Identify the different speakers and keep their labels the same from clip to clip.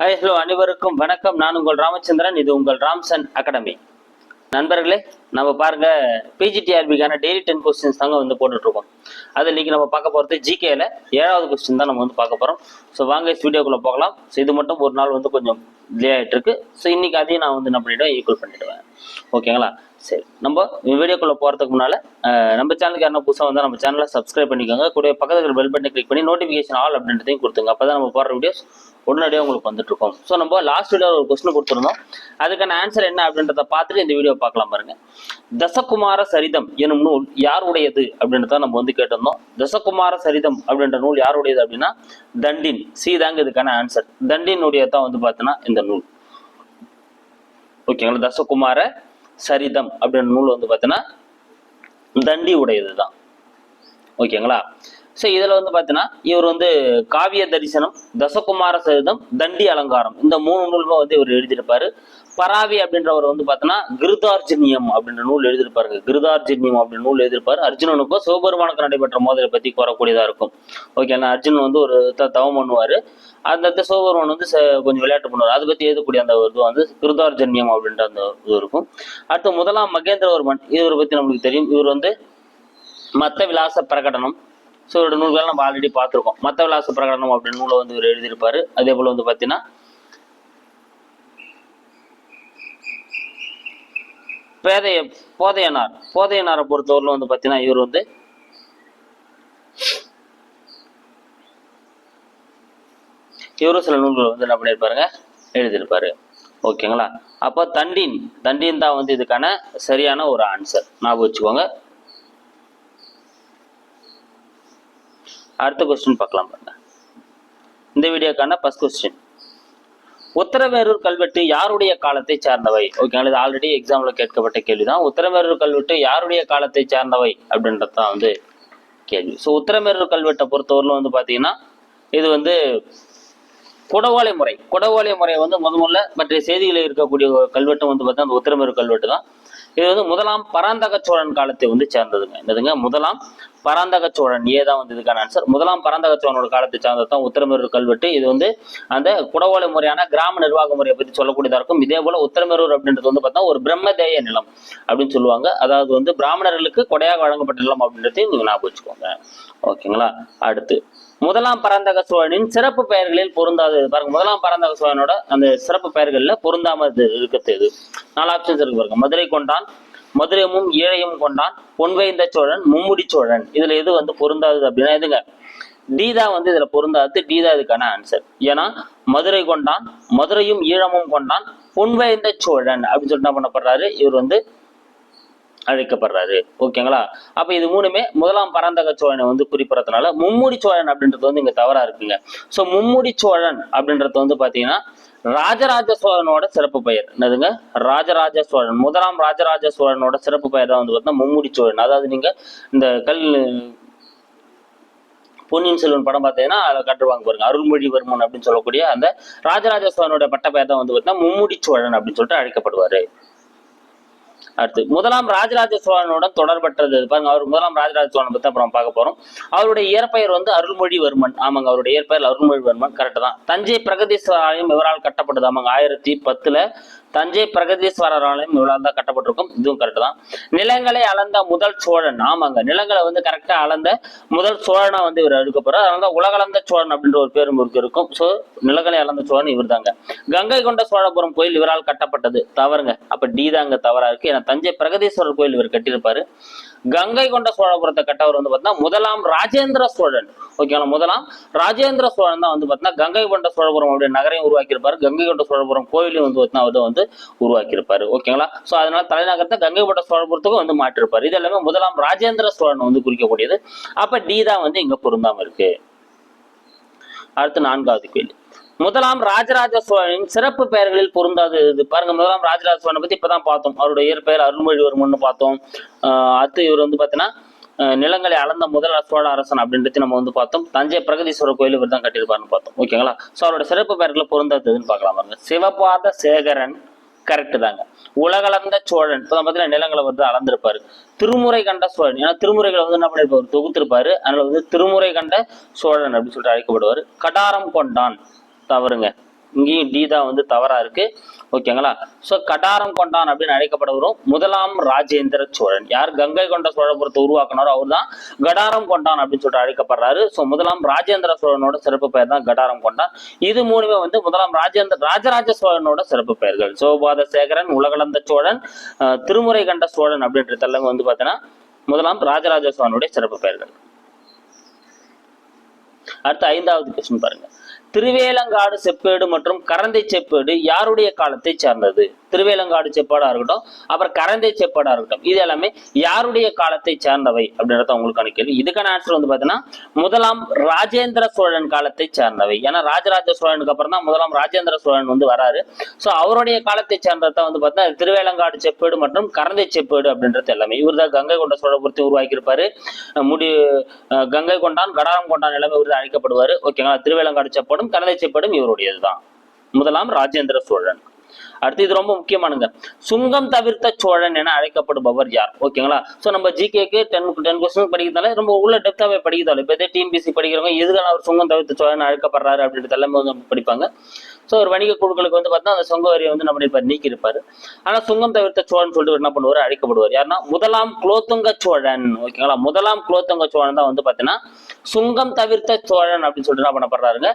Speaker 1: Hi hello அனைவருக்கும் வணக்கம். நான் உங்கள் ராமச்சந்திரன். இது உங்கள் ராம்சன் அகாடமி. நண்பர்களே நம்ம பாருங்க பிஜிடிஆர்பிக்கான டெய்லி டென் கொஸ்டின்ஸ் தாங்க வந்து போட்டுட்ருக்கோம். அது இன்னைக்கு நம்ம பார்க்க போகிறது ஜிகேல ஏழாவது கொஸ்டின் தான் நம்ம வந்து பார்க்க போகிறோம் ஸோ வாங்க வீடியோக்குள்ளே போகலாம். ஸோ இது மட்டும் ஒரு நாள் வந்து கொஞ்சம் டிலே ஆகிட்டு இருக்கு ஸோ இன்னைக்கு அதையும் நான் வந்து என்ன பண்ணிடுவேன் ஈக்குவல் பண்ணிவிடுவேன் ஓகேங்களா சரி நம்ம வீடியோக்குள்ளே போகிறதுக்கு முன்னால் நம்ம சேனலுக்கு யாரும் புதுசாக வந்தால் நம்ம சேனலை சப்ஸ்கிரைப் பண்ணிக்கோங்க. கூட பக்கத்தில் பெல் பட்டனை கிளிக் பண்ணி நோட்டிஃபிகேஷன் ஆல் அப்படின்றதையும் கொடுத்துங்க அப்போ தான் நம்ம போடுற வீடியோஸ் உடனடியாக உங்களுக்கு வந்துட்டுருக்கோம் ஸோ நம்ம லாஸ்ட் வீடியோ ஒரு கொஸ்டின் கொடுத்துருந்தோம். அதுக்கான ஆன்சர் என்ன அப்படின்றத பார்த்துட்டு இந்த வீடியோ பார்க்கலாம் பாருங்க. தசகுமார சரிதம் எனும் நூல் யாருடையது அப்படின்றத நம்ம வந்து கேட்டிருந்தோம். தசகுமார சரிதம் அப்படின்ற நூல் யாருடையது அப்படின்னா தண்டின். சி தாங்க இதுக்கான ஆன்சர் தண்டினுடைய தான் வந்து பார்த்தோன்னா இந்த நூல். ஓகேங்களா? தசகுமார சரிதம் அப்படின்ற நூல் வந்து பார்த்தீங்கன்னா தண்டி உடையது தான் ஓகேங்களா? ஸோ இதில் வந்து பார்த்தீங்கன்னா இவர் வந்து காவிய தரிசனம் தசகுமார சரிதம் தண்டி அலங்காரம். இந்த மூணு நூலுமே வந்து இவர் எழுதியிருப்பாரு. பராவி அப்படின்றவர் வந்து பார்த்தோன்னா கிருதார்ஜினியம் அப்படின்ற நூல் எழுதியிருப்பாரு கிருதார்ஜினியம் அப்படின்ற நூல் எழுதியிருப்பாரு. அர்ஜுனனுக்கும் சிவபெருமானுக்கு நடைபெற்ற மோதலை பற்றி கூறக்கூடியதாக இருக்கும். ஓகேண்ணா அர்ஜுன் வந்து ஒரு தவம் பண்ணுவார். அந்த இடத்துல சிவபெருமான் வந்து ச- கொஞ்சம் விளையாட்டு பண்ணுவார். அதை பற்றி எழுதக்கூடிய அந்த இது வந்து கிருதார்ஜன்யம் அப்படின்ற அந்த இது இருக்கும். அடுத்து முதலாம் மகேந்திரவர்மன். இவரை பற்றி நம்மளுக்கு தெரியும். இவர் வந்து மத்த விலாச பிரகடனம் இவரோட நூல்களை நம்ம ஆல்ரெடி பார்த்துருக்கோம். மத்த விலாச பிரகடனம் அப்படின்னு நூலை வந்து இவர் எழுதியிருப்பாரு. அதே போல் வந்து பார்த்தீங்கன்னா பேதைய போதையனார். போதையனாரை பொறுத்தவரையில் வந்து பார்த்தீங்கன்னா இவர் வந்து இவரும் சில நூல்கள் வந்து என்ன பண்ணியிருப்பாருங்க? எழுதியிருப்பாரு. ஓகேங்களா? அப்போ தண்டின் தண்டின் தான் வந்து இதுக்கான சரியான ஒரு ஆன்சர் ஞாபகம் வச்சுக்கோங்க. அடுத்த கொஸ்டின் பார்க்கலாம் பாருங்க. இந்த வீடியோக்கான ஃபர்ஸ்ட் கொஸ்டின் உத்தரமேரூர் கல்வெட்டு யாருடைய காலத்தை சார்ந்தவை? ஓகேங்களா இது ஆல்ரெடி எக்ஸாம்ல கேட்கப்பட்ட கேள்விதான். உத்தரமேரூர் கல்வெட்டு யாருடைய காலத்தை சார்ந்தவை அப்படின்றது தான் வந்து கேள்வி. ஸோ உத்தரமேரூர் கல்வெட்டை பொறுத்தவரையில் வந்து பார்த்தீங்கன்னா இது வந்து குடவோலை முறை. குடவோலை முறை வந்து முத முதல்ல மற்ற செய்திகளில் இருக்கக்கூடிய ஒரு கல்வெட்டு வந்து பார்த்தீங்கன்னா அந்த உத்தரமேரூர் கல்வெட்டு தான் இது வந்து முதலாம் பராந்தக சோழன் காலத்தை வந்து சேர்ந்ததுங்க. என்னதுங்க? முதலாம் பராந்தக சோழன் ஏ தான் வந்து இதுக்கான ஆன்சர் முதலாம் பராந்தக சோழனோட காலத்தை சார்ந்தது தான் உத்தரமேரூர் கல்வெட்டு. இது வந்து அந்த குடவோலை முறையான கிராம நிர்வாக முறையை பற்றி சொல்லக்கூடியதாக இருக்கும். இதே போல உத்தரமேரூர் அப்படின்றது வந்து பார்த்தா ஒரு பிரம்மதேய நிலம் அப்படின்னு சொல்லுவாங்க. அதாவது வந்து பிராமணர்களுக்கு கொடையாக வழங்கப்பட்ட நிலம் அப்படின்றதையும் நீங்க ஞாபகம் வச்சுக்கோங்க. ஓகேங்களா? அடுத்து முதலாம் பராந்தக சோழனின் சிறப்பு பெயர்களில் பொருந்தாதது. பாருங்க முதலாம் பராந்தக சோழனோட அந்த சிறப்பு பெயர்கள்ல பொருந்தாமது இருக்கிறது இது. நாலு ஆப்ஷன்ஸ் இருக்கு பாருங்க. மதுரை கொண்டான் மதுரையும் ஏழையும் கொண்டான். பொன்வைந்த சோழன் மும்முடி சோழன். இதுல எது வந்து பொருந்தாது அப்படின்னா எதுங்க? டீதா வந்து இதுல பொருந்தாது டீதா இதுக்கான ஆன்சர் ஏன்னா மதுரை கொண்டான் மதுரையும் ஈழமும் கொண்டான் பொன்வைந்த சோழன் அப்படின்னு சொல்லிட்டு என்ன பண்ணப்படுறாரு? இவர் வந்து அழைக்கப்படுறாரு ஓகேங்களா? அப்ப இது மூணுமே முதலாம் பராந்தக சோழனை வந்து குறிப்பிடறதுனால மும்முடி சோழன் அப்படின்றது வந்து இங்க தவறா இருக்குங்க. சோ மும்முடி சோழன் அப்படின்றது வந்து பாத்தீங்கன்னா ராஜராஜ சோழனோட சிறப்பு பெயர். என்னதுங்க? ராஜராஜ சோழன். முதலாம் ராஜராஜ சோழனோட சிறப்பு பெயர் தான் வந்து பார்த்தீங்கன்னா மும்முடி சோழன். அதாவது நீங்க இந்த கல் பொன்னியின் செல்வன் படம் பார்த்தீங்கன்னா அதில் கட்டுவாங்க பாருங்க. அருள்மொழிவர்மன் அப்படின்னு சொல்லக்கூடிய அந்த ராஜராஜ சோழனோட பட்ட பெயர் தான் வந்து பார்த்தீங்கன்னா மும்முடி சோழன் அப்படின்னு சொல்லிட்டு அழைக்கப்படுவாரு. அடுத்து முதலாம் ராஜராஜ சோழனுடன் தொடர்பற்றது பாருங்க அவர் முதலாம் ராஜராஜ சோழனை பத்தி அப்புறம் பார்க்க போறோம். அவருடைய இயற்பெயர் வந்து அருள்மொழிவர்மன். ஆமாங்க அவருடைய இயற்பெயர் அருள்மொழிவர்மன் கரெக்ட் தான். தஞ்சை பிரகதீஸ்வரர் ஆலயம் இவரால் கட்டப்பட்டது ஆமாங்க ஆயிரத்தி பத்துல தஞ்சை பிரகதீஸ்வரர் ஆலயம் இவரால் தான் கட்டப்பட்டிருக்கும் இதுவும் கரெக்ட் தான். நிலங்களை அளந்த முதல் சோழன் ஆமாங்க நிலங்களை வந்து கரெக்டா அளந்த முதல் சோழனா வந்து இவர் எடுக்க போறார். அதனால தான் உலகளந்த சோழன் அப்படின்ற ஒரு பேரும் இவருக்கு இருக்கும். ஸோ நிலங்களை அளந்த சோழன் இவர் தாங்க கங்கை கொண்ட சோழபுரம் கோயில் இவரால் கட்டப்பட்டது தவறுங்க. அப்ப டி தாங்க தவறா இருக்கு ஏன்னா தஞ்சை பிரகதீஸ்வரர் கோயில் இவர் கட்டியிருப்பாரு. கங்கை கொண்ட சோழபுரத்தை கட்டவர் வந்து பார்த்தீங்கன்னா முதலாம் ராஜேந்திர சோழன். ஓகேங்களா முதலாம் ராஜேந்திர சோழன் தான் வந்து பார்த்தீங்கன்னா கங்கை கொண்ட சோழபுரம் அப்படின்ற நகரையும் உருவாக்கியிருப்பாரு. கங்கை கொண்ட சோழபுரம் கோயிலையும் வந்து பார்த்தீங்கன்னா அவர் வந்து உருவாக்கியிருப்பாரு. ஓகேங்களா ஸோ அதனால தலைநகரத்தை கங்கை கொண்ட சோழபுரத்துக்கும் வந்து மாற்றிருப்பாரு இது எல்லாமே முதலாம் ராஜேந்திர சோழன் வந்து குறிக்கக்கூடியது. அப்ப டி தான் வந்து இங்க பொருந்தாம இருக்கு. அடுத்து நான்காவது கேள்வி. முதலாம் ராஜராஜ சோழனின் சிறப்பு பெயர்களில் பொருந்தாது இது. பாருங்க முதலாம் ராஜராஜ சோழனை பத்தி இப்பதான் பார்த்தோம். அவருடைய இயற்பெயர் அருள்மொழிவர்மன் பார்த்தோம். ஆஹ் அடுத்து இவர் வந்து பாத்தீங்கன்னா நிலங்களை அளந்த முதல் சோழ அரசன் அப்படின்றது நம்ம வந்து பார்த்தோம். தஞ்சை பிரகதீஸ்வரர் கோயில் இவர் தான் கட்டியிருப்பாருன்னு பார்த்தோம். ஓகேங்களா? ஸோ அவரோட சிறப்பு பெயர்களை பொருந்தாததுன்னு பார்க்கலாம் பாருங்க. சிவபாத சேகரன் கரெக்ட் தாங்க. உலகளந்த சோழன் இப்போ பார்த்தீங்கன்னா நிலங்களை வந்து அளந்திருப்பாரு. திருமுறை கண்ட சோழன் ஏன்னா திருமுறைகளை வந்து என்ன பண்ணிருப்பாரு? தொகுத்திருப்பாரு. அதனால வந்து திருமுறை கண்ட சோழன் அப்படின்னு சொல்லிட்டு அழைக்கப்படுவார். கடாரம் கொண்டான். தவறுங்க. இங்கேயும் டி தான் வந்து தவறா இருக்கு. ஓகேங்களா? ஸோ கடாரம் கொண்டான் அப்படின்னு அழைக்கப்படுவரும் முதலாம் ராஜேந்திர சோழன். யார் கங்கை கொண்ட சோழபுரத்தை உருவாக்குனாரோ அவர் தான் கடாரம் கொண்டான் அப்படின்னு சொல்லிட்டு அழைக்கப்படுறாரு. ஸோ முதலாம் ராஜேந்திர சோழனோட சிறப்பு பெயர் தான் கடாரம் கொண்டான். இது மூணுமே வந்து முதலாம் ராஜேந்திர ராஜராஜ சோழனோட சிறப்பு பெயர்கள். சோபாத சேகரன் உலகளந்த சோழன் திருமுறை கண்ட சோழன் அப்படின்றது எல்லாமே வந்து பார்த்தீங்கன்னா முதலாம் ராஜராஜ சோழனுடைய சிறப்பு பெயர்கள். அடுத்து ஐந்தாவது கொஸ்டின் பாருங்க. திருவேலங்காடு செப்பேடு மற்றும் கரந்தை செப்பேடு யாருடைய காலத்தை சார்ந்தது? திருவேலங்காடு செப்பாடா இருக்கட்டும் அப்புறம் கரந்தை செப்பாடா இருக்கட்டும் இது எல்லாமே யாருடைய காலத்தை சார்ந்தவை அப்படின்றத உங்களுக்கான கேள்வி. இதுக்கான ஆன்சர் வந்து பார்த்தீங்கன்னா முதலாம் ராஜேந்திர சோழன் காலத்தை சார்ந்தவை. ஏன்னா ராஜராஜ சோழனுக்கு அப்புறம் தான் முதலாம் ராஜேந்திர சோழன் வந்து வராரு. ஸோ அவருடைய காலத்தை சார்ந்ததான் வந்து பார்த்தீங்கன்னா திருவேலங்காடு செப்பேடு மற்றும் கரந்தை செப்பேடு அப்படின்றது எல்லாமே. இவர் தான் கங்கை கொண்ட சோழபுரத்தை உருவாக்கியிருப்பாரு. அஹ் முடி கங்கை கொண்டான் கடாரம் கொண்டான் எல்லாமே இவர் தான் அழைக்கப்படுவார் ஓகேங்களா திருவேலங்காடு செப்பேடும் கரந்தை செப்பேடும் இவருடையது தான் முதலாம் ராஜேந்திர சோழன். அடுத்து இது ரொம்ப முக்கியமானது. சுங்கம் தவிர்த்த சோழன் என அழைக்கப்படுபவர் யார்? ஓகேங்களா ஸோ நம்ம ஜிகேக்கு டென் டென் கொஸ்டின் படிக்கிறதால ரொம்ப உள்ள டெப்தாவே படிக்கிறதால இப்போ இதே டிஎம்பிசி படிக்கிறவங்க எதுக்கான அவர் சுங்கம் தவிர்த்த சோழன் அழைக்கப்படுறாரு அப்படின்றது எல்லாமே வந்து படிப்பாங்க. ஸோ ஒரு வணிக குழுக்களுக்கு வந்து பார்த்தா அந்த சுங்க வரியை வந்து நம்ம பண்ணிருப்பார் நீக்கி இருப்பார் ஆனால் சுங்கம் தவிர்த்த சோழன் சொல்லிட்டு என்ன பண்ணுவார்? அழைக்கப்படுவார். யாருன்னா முதலாம் குலோத்துங்க சோழன். ஓகேங்களா முதலாம் குலோத்துங்க சோழன் தான் வந்து பார்த்தீங்கன்னா சுங்கம் தவிர்த்த சோழன் அப்படின்னு சொல்லிட்டு என்ன பண்ணப்படுறாருங்க?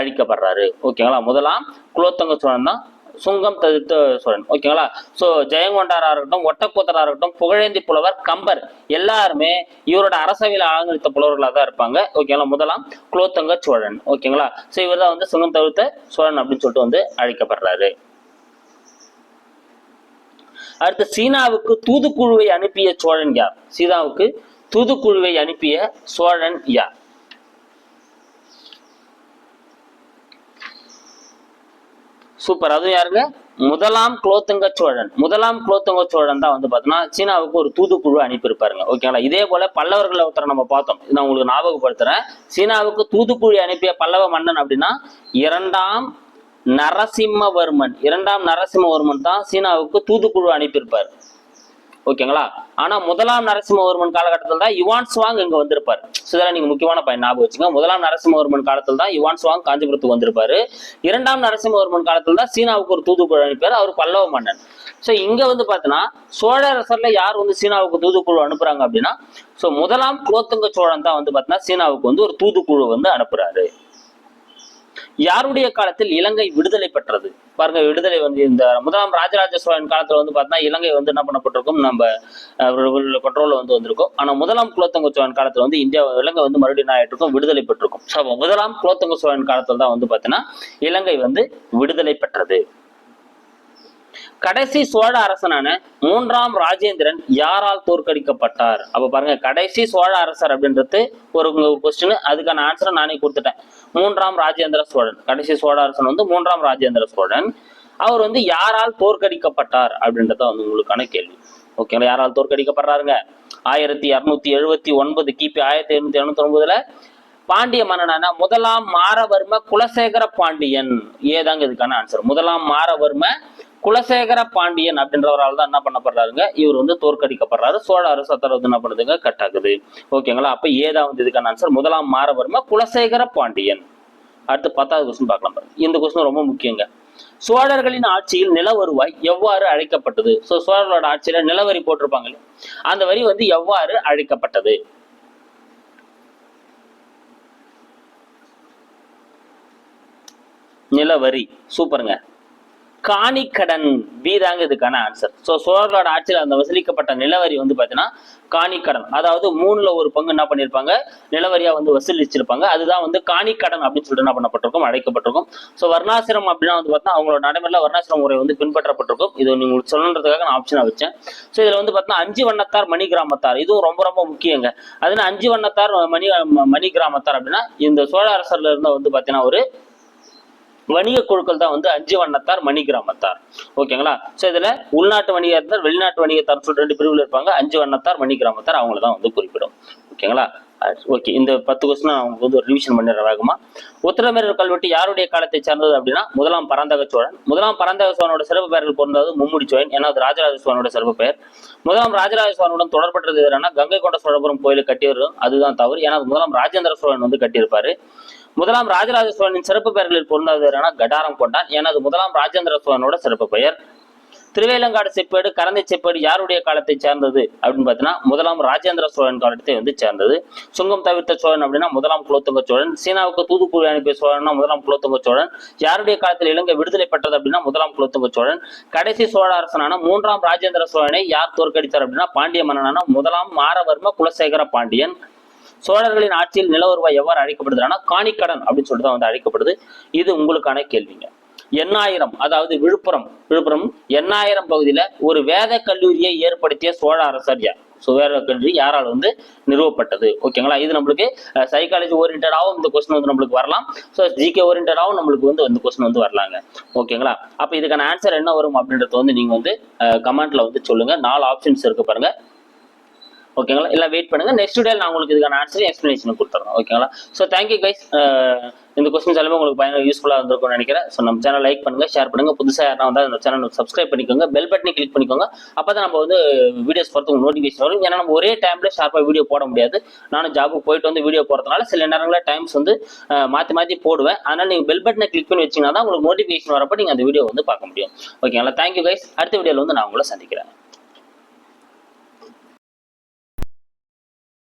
Speaker 1: அழிக்கப்படுறாரு. ஓகேங்களா முதலாம் குலோத்துங்க சோழன் தான் சுங்கம் தவிர்த்த சோழன் ஓகேங்களா ஸோ ஜெயங்கொண்டாரா இருக்கட்டும் ஒட்டக்கூத்தரா இருக்கட்டும் புகழேந்தி புலவர் கம்பர் எல்லாருமே இவரோட அரசவையில் அலங்கரித்த புலவர்களாக தான் இருப்பாங்க ஓகேங்களா முதலாம் குலோத்தங்க சோழன். ஓகேங்களா ஸோ இவர் தான் வந்து சுங்கம் தவிர்த்த சோழன் அப்படின்னு சொல்லிட்டு வந்து அழைக்கப்படுறாரு. அடுத்து சீனாவுக்கு தூதுக்குழுவை அனுப்பிய சோழன் யார்? சீனாவுக்கு தூதுக்குழுவை அனுப்பிய சோழன் யார்? சூப்பர். அதுவும் யாருங்க? முதலாம் குலோத்துங்க சோழன் முதலாம் குலோத்துங்க சோழன் தான் வந்து பார்த்தோம்னா சீனாவுக்கு ஒரு தூதுக்குழு அனுப்பியிருப்பாருங்க. ஓகேங்களா இதே போல பல்லவர்களை ஒருத்தரை நம்ம பார்த்தோம். இது நான் உங்களுக்கு ஞாபகப்படுத்துறேன். சீனாவுக்கு தூதுக்குழு அனுப்பிய பல்லவ மன்னன் அப்படின்னா இரண்டாம் நரசிம்மவர்மன். இரண்டாம் நரசிம்மவர்மன் தான் சீனாவுக்கு தூதுக்குழு அனுப்பியிருப்பார். ஓகேங்களா? ஆனா முதலாம் நரசிம்மவர்மன் காலகட்டத்தில் தான் யுவான் சுவாங் இங்க வந்திருப்பார். So இதெல்லாம் நீங்க முக்கியமான பயன் ஞாபகம் வச்சுங்க முதலாம் நரசிம்மவர்மன் காலத்தில் தான் யுவான் சுவாங் காஞ்சிபுரத்துக்கு வந்திருப்பாரு. இரண்டாம் நரசிம்மவர்மன் காலத்தில் தான் சீனாவுக்கு ஒரு தூதுக்குழு அனுப்பியார் அவர் பல்லவ மன்னன். ஸோ இங்க வந்து பாத்தீங்கன்னா சோழ அரசர்ல யார் வந்து சீனாவுக்கு தூதுக்குழு அனுப்புறாங்க அப்படின்னா ஸோ முதலாம் குலோத்துங்க சோழன் தான் வந்து பார்த்தீங்கன்னா சீனாவுக்கு வந்து ஒரு தூதுக்குழு வந்து அனுப்புறாரு. யாருடைய காலத்தில் இலங்கை விடுதலை பெற்றது? பாருங்க விடுதலை வந்து இந்த முதலாம் ராஜராஜ சோழன் காலத்துல வந்து பார்த்தீங்கன்னா இலங்கை வந்து என்ன பண்ணப்பட்டிருக்கும்? நம்ம கண்ட்ரோல்ல வந்து வந்திருக்கும். ஆனா முதலாம் குலோத்தங்க சோழன் காலத்துல வந்து இந்தியா இலங்கை வந்து மறுபடியும் என்ன ஆயிட்டு விடுதலை பெற்றிருக்கும். ஸோ முதலாம் குலோத்தங்க சோழன் காலத்துல தான் வந்து பார்த்தீங்கன்னா இலங்கை வந்து விடுதலை பெற்றது. கடைசி சோழ அரசனான மூன்றாம் ராஜேந்திரன் யாரால் தோற்கடிக்கப்பட்டார்? அப்ப பாருங்க கடைசி சோழ அரசர் அப்படின்றது ஒரு கொஸ்டின் அதுக்கான ஆன்சரை நானே கொடுத்துட்டேன். மூன்றாம் ராஜேந்திர சோழன். கடைசி சோழ அரசன் வந்து மூன்றாம் ராஜேந்திர சோழன். அவர் வந்து யாரால் தோற்கடிக்கப்பட்டார் அப்படின்றத வந்து உங்களுக்கான கேள்வி. ஓகேங்களா யாரால் தோற்கடிக்கப்படுறாருங்க? ஆயிரத்தி இருநூத்தி எழுபத்தி ஒன்பது கிபி ஆயிரத்தி எழுநூத்தி எழுநூத்தி ஒன்பதுல பாண்டிய மன்னனான முதலாம் மாரவர்ம குலசேகர பாண்டியன். ஏதாங்க இதுக்கான ஆன்சர் முதலாம் மாரவர்ம குலசேகர பாண்டியன் அப்படின்றவரால் தான் என்ன பண்ணப்படுறாருங்க? இவர் வந்து தோற்கடிக்கப்படுறாரு. சோழ அரசு அத்தரவு என்ன பண்ணுதுங்க? கட் ஆகுது ஓகேங்களா? அப்ப ஏதா வந்து இதுக்கான ஆன்சர் முதலாம் மாரவர்ம குலசேகர பாண்டியன். அடுத்து பத்தாவது கொஸ்டின் பார்க்கலாம் பாருங்க. இந்த கொஸ்டின் ரொம்ப முக்கியங்க. சோழர்களின் ஆட்சியில் நில வருவாய் எவ்வாறு அழைக்கப்பட்டது? ஸோ சோழர்களோட ஆட்சியில நிலவரி போட்டிருப்பாங்க இல்லையா? அந்த வரி வந்து எவ்வாறு அழைக்கப்பட்டது? நிலவரி. சூப்பருங்க. காணிக்கடன் பி தாங்க இதுக்கான ஆன்சர் ஸோ சோழர்களோட ஆட்சியில் அந்த வசூலிக்கப்பட்ட நிலவரி வந்து பார்த்தீங்கன்னா காணிக்கடன். அதாவது மூணுல ஒரு பங்கு என்ன பண்ணியிருப்பாங்க நிலவரியா வந்து வசூலிச்சிருப்பாங்க. அதுதான் வந்து காணிக்கடன் அப்படின்னு சொல்லிட்டு என்ன பண்ணப்பட்டிருக்கும்? அழைக்கப்பட்டிருக்கும். ஸோ வர்ணாசிரம் அப்படின்னா வந்து பார்த்தீங்கன்னா அவங்களோட நடைமுறையில் வர்ணாசிரம் முறை வந்து பின்பற்றப்பட்டிருக்கும். இது நீங்கள் உங்களுக்கு சொல்லணுன்றதுக்காக நான் ஆப்ஷனாக வச்சேன். ஸோ இதில் வந்து பார்த்தீங்கன்னா அஞ்சு வண்ணத்தார் மணி கிராமத்தார். இதுவும் ரொம்ப ரொம்ப முக்கியங்க. அதனால அஞ்சு வண்ணத்தார் மணி மணி கிராமத்தார் அப்படின்னா இந்த சோழ அரசர்ல இருந்த வந்து பார்த்தீங்கன்னா ஒரு வணிக குழுக்கள் தான் வந்து அஞ்சு வண்ணத்தார் மணி கிராமத்தார். ஓகேங்களா? ஸோ இதுல உள்நாட்டு வணிகத்தார் வெளிநாட்டு வணிகத்தார் சொல்லிட்டு ரெண்டு பிரிவில் இருப்பாங்க. அஞ்சு வண்ணத்தார் மணி கிராமத்தார் அவங்கள தான் வந்து குறிப்பிடும். ஓகேங்களா? ஓகே இந்த பத்து கொஸ்டின் நான் வந்து ஒரு ரிவிஷன் பண்ணிடுற வேகமா. உத்தரமேரூர் கல்வெட்டு யாருடைய காலத்தை சார்ந்தது அப்படின்னா முதலாம் பரந்தக சோழன். முதலாம் பரந்தக சோழனோட சிறப்பு பெயர்கள் பிறந்தது மும்முடி சோழன் ஏன்னா அது ராஜராஜ சோழனோட சிறப்பு பெயர். முதலாம் ராஜராஜ சோழனுடன் தொடர்பற்றது எதுனா கங்கை கொண்ட சோழபுரம் கோயிலை வரும் அதுதான் தவறு. ஏன்னா முதலாம் ராஜேந்திர சோழன் வந்து கட்டியிருப்பாரு. முதலாம் ராஜராஜ சோழனின் சிறப்பு பெயர்களில் பொருந்தாதவரான கடாரம் கொண்டான் எனது முதலாம் ராஜேந்திர சோழனோட சிறப்பு பெயர். திருவேலங்காடு செப்பேடு கரந்தை செப்பேடு யாருடைய காலத்தை சேர்ந்தது அப்படின்னு பார்த்தீங்கன்னா முதலாம் ராஜேந்திர சோழன் காலத்தை வந்து சேர்ந்தது. சுங்கம் தவிர்த்த சோழன் அப்படின்னா முதலாம் குலோத்துங்க சோழன். சீனாவுக்கு தூதுக்குழு அனுப்பிய சோழன்னா முதலாம் குலோத்துங்க சோழன். யாருடைய காலத்தில் இலங்கை விடுதலை பெற்றது அப்படின்னா முதலாம் குலோத்துங்க சோழன். கடைசி சோழ அரசனான மூன்றாம் ராஜேந்திர சோழனை யார் தோற்கடித்தார் அப்படின்னா பாண்டிய மன்னனான முதலாம் மாரவர்ம குலசேகர பாண்டியன். சோழர்களின் ஆட்சியில் நில வருவாய் எவ்வாறு அழைக்கப்படுதுன்னா காணிக்கடன் அப்படின்னு சொல்லிட்டு தான் வந்து அழைக்கப்படுது. இது உங்களுக்கான கேள்விங்க. எண்ணாயிரம் அதாவது விழுப்புரம் விழுப்புரம் எண்ணாயிரம் பகுதியில ஒரு வேத கல்லூரியை ஏற்படுத்திய சோழ அரசர் யார்? ஸோ வேத யாரால் வந்து நிறுவப்பட்டது? ஓகேங்களா இது நம்மளுக்கு சைக்காலஜி ஓரியன்டாகவும் இந்த கொஸ்டின் வந்து நம்மளுக்கு வரலாம். ஸோ ஜிகே ஓரியன்டாகவும் நம்மளுக்கு வந்து இந்த கொஸ்டின் வந்து வரலாங்க. ஓகேங்களா அப்போ இதுக்கான ஆன்சர் என்ன வரும் அப்படின்றத வந்து நீங்கள் வந்து கமெண்ட்ல வந்து சொல்லுங்க. நாலு ஆப்ஷன்ஸ் இருக்கு பாருங்க. ஓகேங்களா இல்லை வெயிட் பண்ணுங்கள் நெக்ஸ்ட் டே நான் உங்களுக்கு இதுக்கான ஆன்சர் எக்ஸ்ப்ளனேஷன் கொடுத்துறேன். ஓகேங்களா ஸோ தேங்க்யூ கைஸ் இந்த கொஸ்டின்ஸ் எல்லாமே உங்களுக்கு பயங்கர யூஸ்ஃபுல்லாக இருந்திருக்கும்னு நினைக்கிறேன். ஸோ நம்ம சேனல் லைக் பண்ணுங்கள் ஷேர் பண்ணுங்கள் புதுசாக யாரா வந்தால் இந்த சேனல் சப்ஸ்கிரைப் பண்ணிக்கோங்க. பெல் பட்டனை கிளிக் பண்ணிக்கோங்க. அப்போ தான் நம்ம வந்து வீடியோஸ் பொறுத்து நோட்டிஃபிகேஷன் வரும். ஏன்னா நம்ம ஒரே டைமில் ஷார்ப்பாக வீடியோ போட முடியாது. நானும் ஜாபுக்கு போயிட்டு வந்து வீடியோ போகிறதுனால சில நேரங்களில் டைம்ஸ் வந்து மாற்றி மாற்றி போடுவேன். அதனால் நீங்கள் பெல் பட்டனை கிளிக் பண்ணி வச்சீங்கன்னா தான் உங்களுக்கு நோட்டிஃபிகேஷன் வரப்போ நீங்கள் அந்த வீடியோ வந்து பார்க்க முடியும். ஓகேங்களா தேங்க்யூ கைஸ் அடுத்த வீடியோவில் வந்து நான் உங்களை சந்திக்கிறேன்.